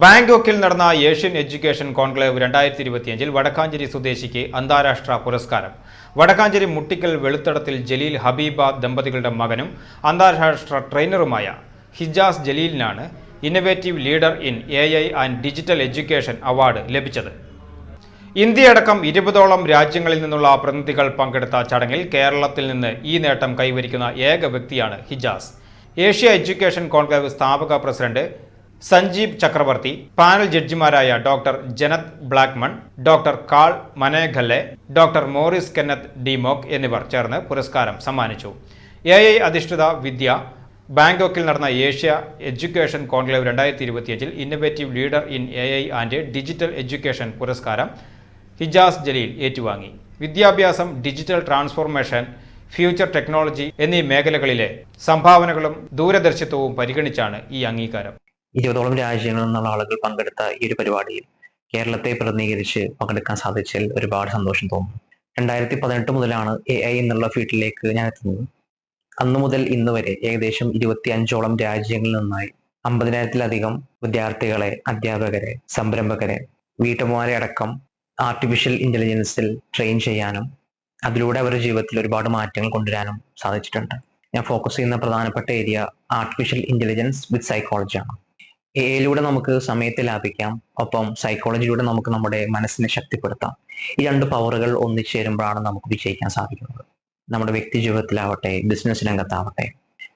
ബാങ്കോക്കിൽ നടന്ന Asian education conclave രണ്ടായിരത്തി ഇരുപത്തിയഞ്ചിൽ വടക്കാഞ്ചേരി സ്വദേശിക്ക് അന്താരാഷ്ട്ര പുരസ്കാരം. വടക്കാഞ്ചേരി മുട്ടിക്കൽ വെളുത്തടത്തിൽ ജലീൽ ഹബീബ ദമ്പതികളുടെ മകനും അന്താരാഷ്ട്ര ട്രെയിനറുമായ Hijas ജലീലിനാണ് innovative leader in A I and digital education award ലഭിച്ചത്. ഇന്ത്യയടക്കം ഇരുപതോളം രാജ്യങ്ങളിൽ നിന്നുള്ള പ്രതിനിധികൾ പങ്കെടുത്ത ചടങ്ങിൽ കേരളത്തിൽ നിന്ന് ഈ നേട്ടം കൈവരിക്കുന്ന ഏക വ്യക്തിയാണ് ഹിജാസ്. ഏഷ്യ എഡ്യൂക്കേഷൻ കോൺക്ലേവ് സ്ഥാപക president Sanjeev Chakravarthy panel ജഡ്ജിമാരായ doctor Janet Blackmon doctor Karl മനേഘല്ലെ doctor Morris Kenneth Dimock എന്നിവർ ചേർന്ന് പുരസ്കാരം സമ്മാനിച്ചു. എ ഐ അധിഷ്ഠിത വിദ്യ ബാങ്കോക്കിൽ നടന്ന ഏഷ്യ എഡ്യൂക്കേഷൻ കോൺക്ലേവ് രണ്ടായിരത്തി ഇരുപത്തിയഞ്ചിൽ innovative leader in A I and digital education പുരസ്കാരം ഹിജാസ് ജലീൽ ഏറ്റുവാങ്ങി. വിദ്യാഭ്യാസം ഡിജിറ്റൽ ട്രാൻസ്ഫോർമേഷൻ ഫ്യൂച്ചർ ടെക്നോളജി എന്നീ മേഖലകളിലെ സംഭാവനകളും ദൂരദർശിത്വവും പരിഗണിച്ചാണ് ഈ അംഗീകാരം. ഇരുപതോളം രാജ്യങ്ങളിൽ നിന്നുള്ള ആളുകൾ പങ്കെടുത്ത ഈ ഒരു പരിപാടിയിൽ കേരളത്തെ പ്രതിനിധീകരിച്ച് പങ്കെടുക്കാൻ സാധിച്ചതിൽ ഒരുപാട് സന്തോഷം തോന്നുന്നു. രണ്ടായിരത്തി പതിനെട്ട് മുതലാണ് എ ഐ എന്നുള്ള ഫീൽഡിലേക്ക് ഞാൻ എത്തുന്നത്. അന്നു മുതൽ ഇന്ന് വരെ ഏകദേശം ഇരുപത്തി അഞ്ചോളം രാജ്യങ്ങളിൽ നിന്നായി അമ്പതിനായിരത്തിലധികം വിദ്യാർത്ഥികളെ അധ്യാപകരെ സംരംഭകരെ വീട്ടമ്മമാരെ അടക്കം ആർട്ടിഫിഷ്യൽ ഇന്റലിജൻസിൽ ട്രെയിൻ ചെയ്യാനും അതിലൂടെ അവരുടെ ജീവിതത്തിൽ ഒരുപാട് മാറ്റങ്ങൾ കൊണ്ടുവരാനും സാധിച്ചിട്ടുണ്ട്. ഞാൻ ഫോക്കസ് ചെയ്യുന്ന പ്രധാനപ്പെട്ട area artificial intelligence with psychology ആണ്. എയിലൂടെ നമുക്ക് സമയത്തെ ലാഭിക്കാം. ഒപ്പം സൈക്കോളജിയിലൂടെ നമുക്ക് നമ്മുടെ മനസ്സിനെ ശക്തിപ്പെടുത്താം. ഈ രണ്ട് പവറുകൾ ഒന്നിച്ചേരുമ്പോഴാണ് നമുക്ക് വിജയിക്കാൻ സാധിക്കുന്നത്. നമ്മുടെ വ്യക്തി ജീവിതത്തിലാവട്ടെ ബിസിനസ് രംഗത്താവട്ടെ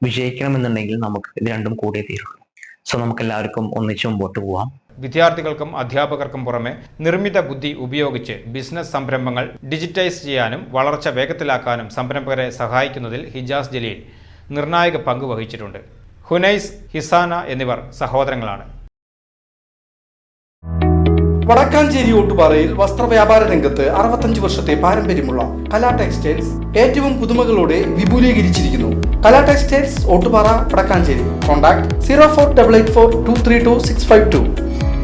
വിജയിക്കണമെന്നുണ്ടെങ്കിൽ നമുക്ക് ഇത് രണ്ടും കൂടിയേ തീരുള്ളൂ. സോ നമുക്ക് എല്ലാവർക്കും ഒന്നിച്ച് മുമ്പോട്ട് പോവാം. വിദ്യാർത്ഥികൾക്കും അധ്യാപകർക്കും പുറമെ നിർമ്മിത ബുദ്ധി ഉപയോഗിച്ച് ബിസിനസ് സംരംഭങ്ങൾ ഡിജിറ്റൈസ് ചെയ്യാനും വളർച്ച വേഗത്തിലാക്കാനും സംരംഭകരെ സഹായിക്കുന്നതിൽ ഹിജാസ് ജലീൽ നിർണായക പങ്ക് വഹിച്ചിട്ടുണ്ട്. ഹുനൈസ് ഹിസാന എന്നിവർ സഹോദരങ്ങളാണ്. വടക്കാഞ്ചേരി ഓട്ടുപാറയിൽ വസ്ത്രവ്യാപാര രംഗത്ത് അറുപത്തഞ്ച് വർഷത്തെ പാരമ്പര്യമുള്ള കലാ ടെക്സ്റ്റൈൽസ് ഏറ്റവും പുതുമകളോടെ വിപുലീകരിച്ചിരിക്കുന്നു. Kala textiles Ottupara Vadakkanchery. Contact zero four double eight four two three two six five two.